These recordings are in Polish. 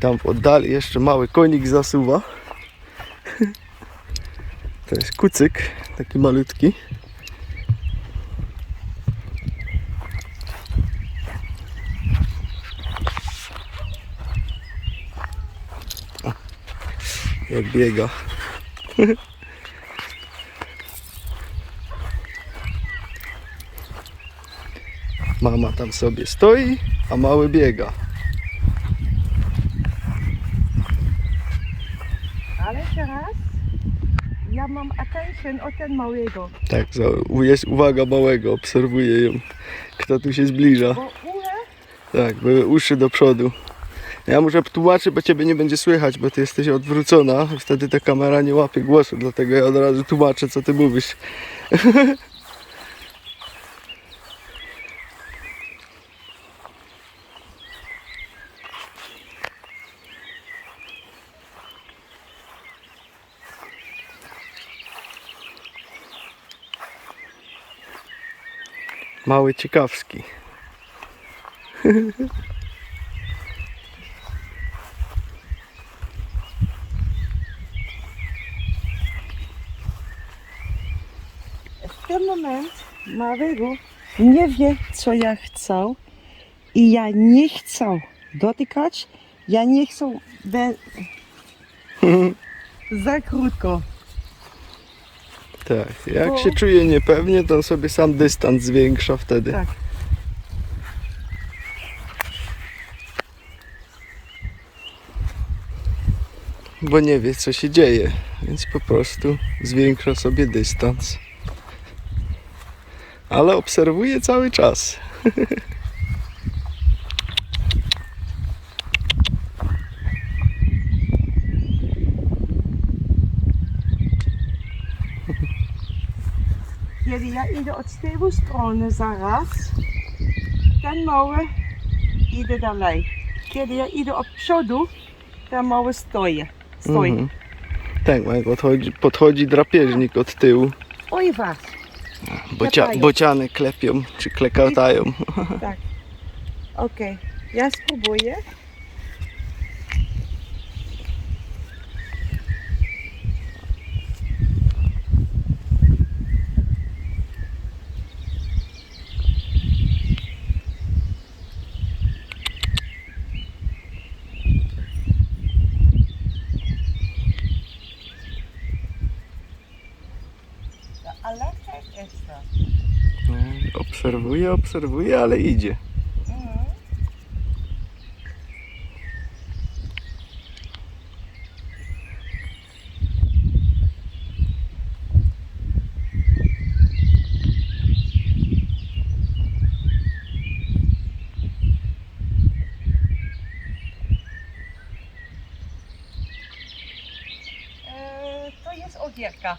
Tam w oddali jeszcze mały konik zasuwa. To jest kucyk, taki malutki. Jak biega. Mama tam sobie stoi, a mały biega. Ale teraz mam attention od ten małego, Tak, jest uwaga małego, obserwuję ją. Kto tu się zbliża? bo Tak, były uszy do przodu. Ja muszę tłumaczyć, bo ciebie nie będzie słychać, bo ty jesteś odwrócona. Wtedy ta kamera nie łapie głosu, dlatego ja od razu tłumaczę, co ty mówisz. Mały ciekawski. w ten moment małego nie wie, co ja chcę i ja nie chcę dotykać, ja nie chcę be... za krótko. Tak, jak Bo- się czuje niepewnie, to on sobie sam dystans zwiększa wtedy. Tak. Bo nie wie, co się dzieje, więc po prostu zwiększa sobie dystans. Ale obserwuje cały czas. Idę od tyłu strony zaraz, ten mały idzie dalej. Kiedy ja idę od przodu, ten mały stoi. stoi. Mhm. Tak, jak podchodzi, podchodzi drapieżnik od tyłu. Oj was, Bocia, Klepają. bociany klepią, czy klekatają. tak. Okej, ja spróbuję. Ale tak ekstra. Obserwuje, obserwuje, ale idzie. E, To jest ogierka.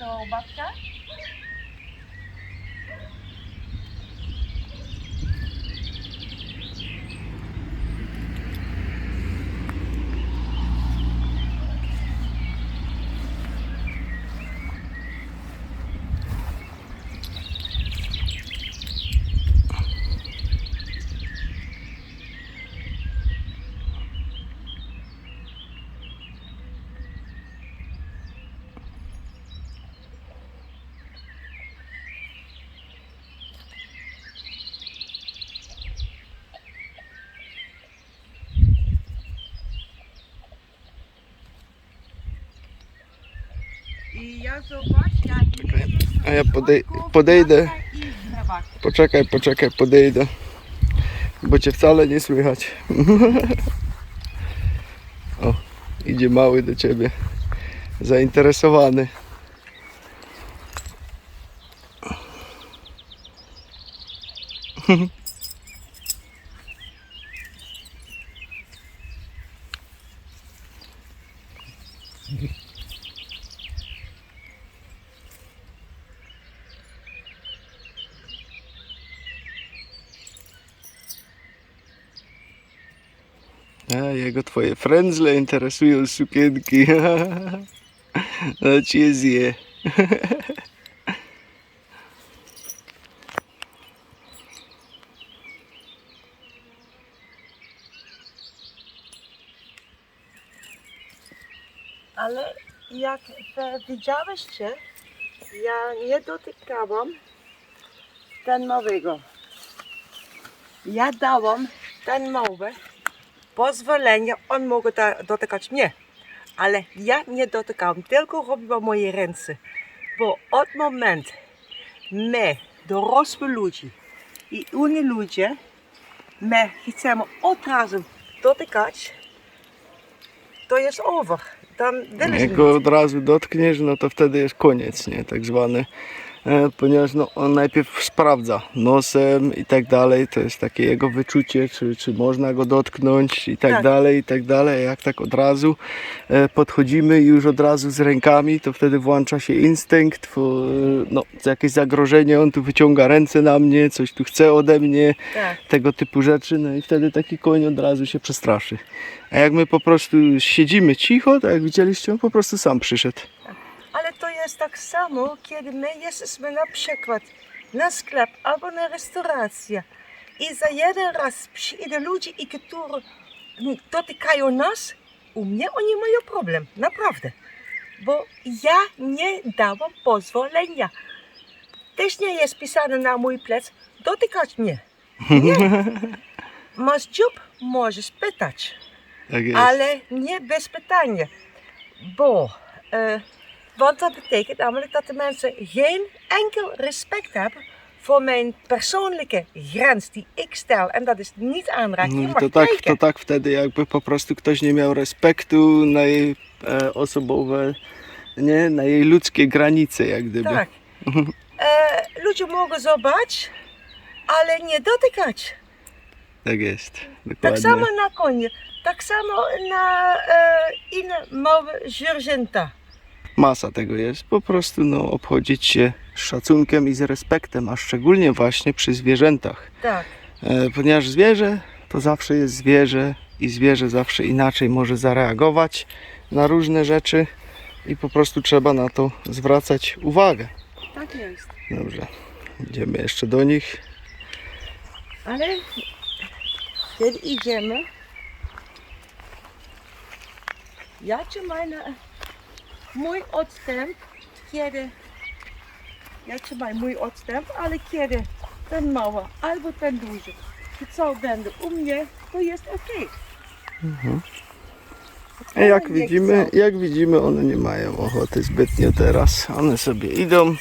Ja idę do babcia. I ja zobacz, ja nie Czekaj, jestem a ja w podej- środku, podejdę. w i w drzewach. Poczekaj, poczekaj, podejdę. jego twoje frędzle interesują sukienki. No cię zje. Ale jak widziałeś cię, ja nie dotykałam ten nowego. Ja dałam ten nowy pozwolenie, on mógł dotykać mnie. Ale ja nie dotykałam, tylko robiłam moje ręce. Bo od momentu my, dorosłe ludzie i inni ludzie, my chcemy od razu dotykać, to jest over. Ze Jak go od razu dotkniesz, no to wtedy jest koniec, nie? Tak zwany. E, ponieważ no, on najpierw sprawdza nosem i tak dalej, to jest takie jego wyczucie, czy, czy można go dotknąć i tak, Tak. dalej, i tak dalej. Jak tak od razu e, podchodzimy i już od razu z rękami, to wtedy włącza się instynkt, fo- no, jakieś zagrożenie, on tu wyciąga ręce na mnie, coś tu chce ode mnie, Tak. tego typu rzeczy, no i wtedy taki koń od razu się przestraszy. A jak my po prostu siedzimy cicho, tak jak widzieliście, on po prostu sam przyszedł. Jest tak samo, kiedy my jesteśmy na przykład na sklep albo na restaurację i za jeden raz przyjdą ludzie, i którzy dotykają nas, u mnie oni mają problem, naprawdę. Bo ja nie dałam pozwolenia. Też nie jest pisane na mój plec dotykać mnie. Nie. Masz dziób, możesz pytać. Tak. Ale nie bez pytania. Bo, eh, want dat betekent namelijk dat de mensen geen enkel respect hebben voor mijn persoonlijke grens die ik stel. En dat is niet aanraken. Je No, mag to, tak, kijken. to tak wtedy jakby po prostu ktoś nie miał respektu na jej e, osobowe, nie, na jej ludzkie granice jak gdyby. Tak. Eh, ludzie mogen zobaczyć, ale nie dotykać. Tak jest, Tak dokładnie. samo na konie. Tak samo na uh, inne małe zwierzęta. Masa tego jest, po prostu no, obchodzić się z szacunkiem i z respektem, a szczególnie właśnie przy zwierzętach. Tak. E, ponieważ zwierzę to zawsze jest zwierzę i zwierzę zawsze inaczej może zareagować na różne rzeczy i po prostu trzeba na to zwracać uwagę. Tak jest. Dobrze, idziemy jeszcze do nich. Ale kiedy idziemy, ja czy meine, mój odstęp, kiedy, ja trzymaj mój odstęp, ale kiedy ten mały albo ten duży, to co będą u mnie, to jest ok. A jak widzimy, jak widzimy, one nie mają ochoty zbytnio teraz. One sobie idą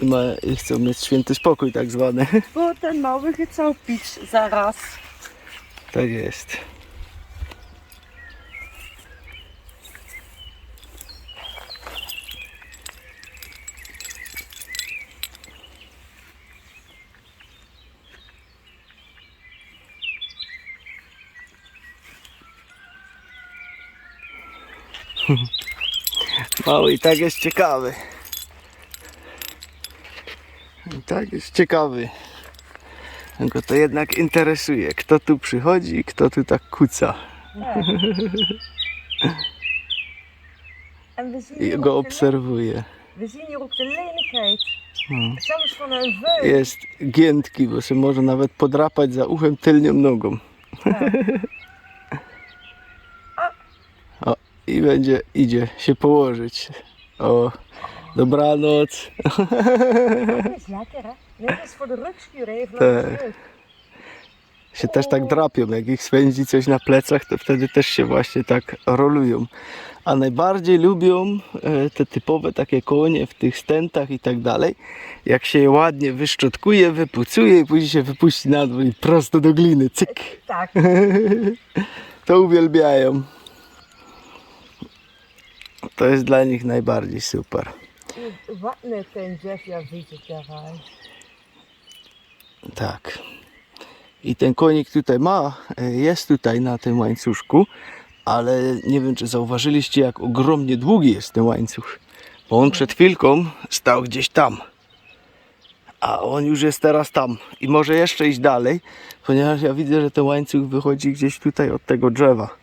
i, ma, i chcą mieć święty spokój tak zwany. Bo ten mały chce pić zaraz. Tak jest. Mały i tak jest ciekawy. I tak jest ciekawy. Go to jednak interesuje, kto tu przychodzi, kto tu tak kuca. Zien, I go obserwuje. we zien hier ook de lenigheid. Hmm. Zelfs van een veul. Jest giętki, bo się może nawet podrapać za uchem tylnią nogą. O, i będzie, idzie się położyć. O, dobranoc. Dat is lekker hè. Net als voor de rugspieren even Tak. Się też tak drapią, jak ich spędzi coś na plecach, to wtedy też się właśnie tak rolują. A najbardziej lubią e, te typowe takie konie w tych stentach i tak dalej, jak się je ładnie wyszczotkuje, wypucuje i później się wypuści na dół i prosto do gliny, cyk. Tak. To uwielbiają. To jest dla nich najbardziej super. Met een Jeff, ja het eruit. Tak. I ten konik tutaj ma, e, jest tutaj na tym łańcuszku, ale nie wiem czy zauważyliście jak ogromnie długi jest ten łańcuch. Bo on przed chwilką stał gdzieś tam. A on już jest teraz tam i może jeszcze iść dalej, ponieważ ja widzę, że ten łańcuch wychodzi gdzieś tutaj od tego drzewa.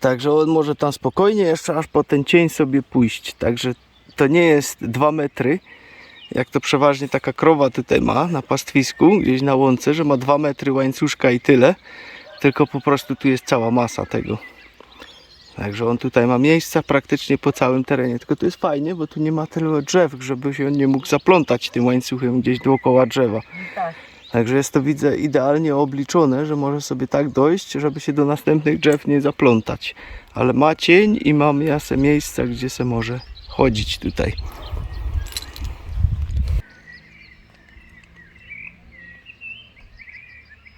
Także on może tam spokojnie jeszcze aż po ten cień sobie pójść. Także to nie jest dwa metry, jak to przeważnie taka krowa tutaj ma na pastwisku, gdzieś na łące, że ma dwa metry łańcuszka i tyle. Tylko po prostu tu jest cała masa tego. Także on tutaj ma miejsca praktycznie po całym terenie. Tylko to jest fajnie, bo tu nie ma tyle drzew, żeby się on nie mógł zaplątać tym łańcuchem gdzieś dookoła drzewa. Tak. Także jest to, widzę, idealnie obliczone, że może sobie tak dojść, żeby się do następnych drzew nie zaplątać. Ale ma cień i ma jasne miejsca, gdzie se może chodzić tutaj.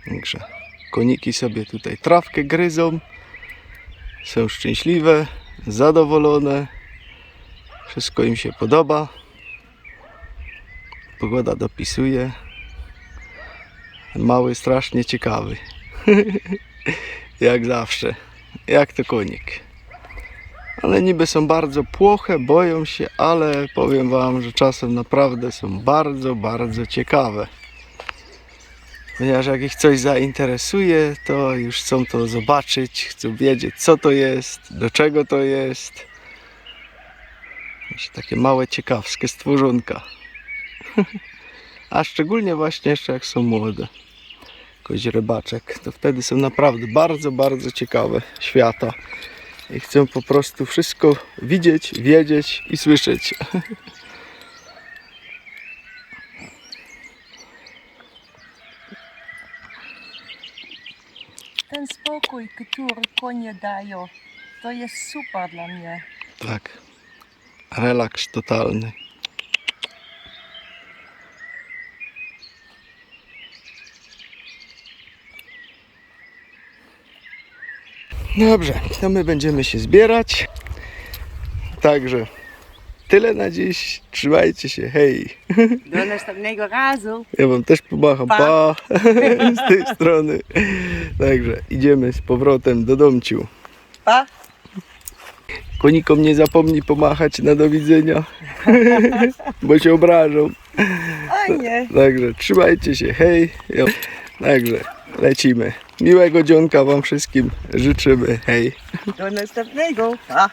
Także koniki sobie tutaj trawkę gryzą. Są szczęśliwe, zadowolone. Wszystko im się podoba. Pogoda dopisuje. Mały strasznie ciekawy. Jak zawsze. Jak to konik. Ale niby są bardzo płoche, boją się, ale powiem wam, że czasem naprawdę są bardzo, bardzo ciekawe. Ponieważ jak ich coś zainteresuje, to już chcą to zobaczyć, chcą wiedzieć co to jest, do czego to jest. Takie małe, ciekawskie stworzonka. A szczególnie właśnie jeszcze jak są młode. Jakoś rybaczek, to wtedy są naprawdę bardzo, bardzo ciekawe świata. I chcę po prostu wszystko widzieć, wiedzieć i słyszeć. Ten spokój, który konie dają, to jest super dla mnie. Tak. Relaks totalny. Dobrze, to my będziemy się zbierać. Także tyle na dziś. Trzymajcie się, hej. Do następnego razu. Ja wam też pomacham, pa, Pa. z tej strony. Także idziemy z powrotem do domciu. Pa. Konikom nie zapomnij pomachać na do widzenia, bo się obrażą. A nie. Także trzymajcie się, hej. Także lecimy. Miłego dzionka wam wszystkim życzymy, hej. Do następnego. Pa.